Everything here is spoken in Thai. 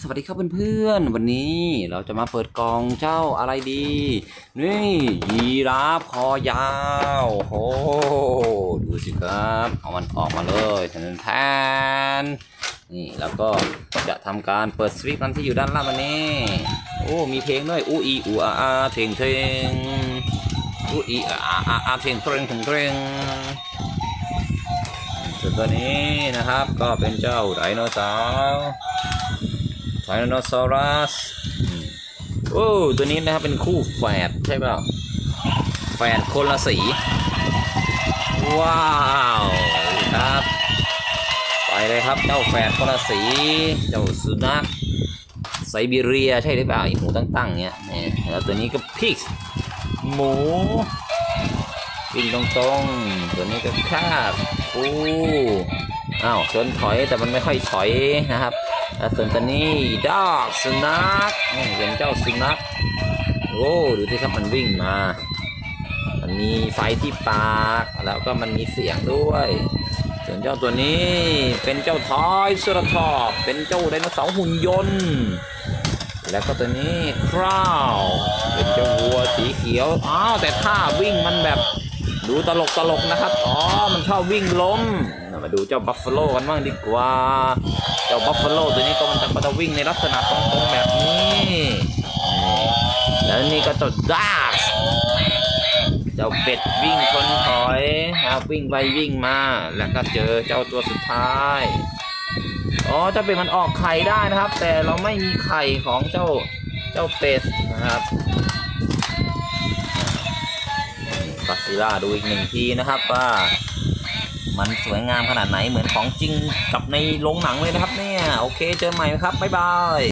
สวัสดีครับเพื่อนๆ วันนี้เราจะมาเปิดกล่องเจ้าอะไรดี นี่ยีราฟคอยาวโอ้ดูสิครับ เอามันออกมาเลยแทนแทนนี่แล้วก็จะทำการเปิดสวิตช์มันที่อยู่ด้านล่างวันนี้ โอ้ มีเพลงด้วยอูอีอูอาอาเพลงเพลงอูอีอาอาอาเพลงเพลงเพลงเพลงส่วนตัวนี้นะครับก็เป็นเจ้าไดโนเสาร์ ไดโนเสารัสอืมโอ้ตัวนี้นะครับเป็นคู่แฝดใช่เปล่าแฝดคนละสี ว้าวครับ ไปเลยครับเจ้าแฝดคนละสี เจ้าสุนัขไซบีเรียใช่หรือเปล่าอีหูตั้งๆเนี้ยแล้วตัวนี้ก็พิกหมูวิ่งตรงๆ ตัวนี้ก็คาบอู้อ้าวชนถอยแต่มันไม่ค่อยถอยนะครับ ส่วนตัวนี้ดอกสุนัขเป็นเจ้าสุนัขโอ้ดูที่ครับมันวิ่งมา มันมีไฟที่ปากแล้วก็มันมีเสียงด้วย ส่วนเจ้าตัวนี้เป็นเจ้าทอยสุรทอบเป็นเจ้าไดโนเสาร์หุ่นยนต์ แล้วก็ตัวนี้คราว เป็นเจ้าวัวสีเขียวอ้าวแต่ท่าวิ่งมันแบบ ดูตลกตลกนะครับ อ๋อ มันชอบวิ่งล้ม มาดูเจ้าบัฟฟาโลกันบ้างดีกว่า เจ้าบัฟฟาโลตัวนี้ก็มันจะมันจะวิ่งในลักษณะตรงๆแบบนี้ แล้วนี่ก็เจ้าดาร์สเจ้าเป็ดวิ่งชนถอยนะครับวิ่งไปวิ่งมา แล้วก็เจอเจ้าตัวสุดท้าย อ๋อ เจ้าเป็ดมันออกไข่ได้นะครับ แต่เราไม่มีไข่ของเจ้าเจ้าเป็ดนะครับัสซิล่าดูอีกหนึ่งทีนะครับว่ามันสวยงามขนาดไหนเหมือนของจริงกับในโรงหนังเลยนะครับเนี่ย โอเคเจอใหม่ครับ บ๊ายบาย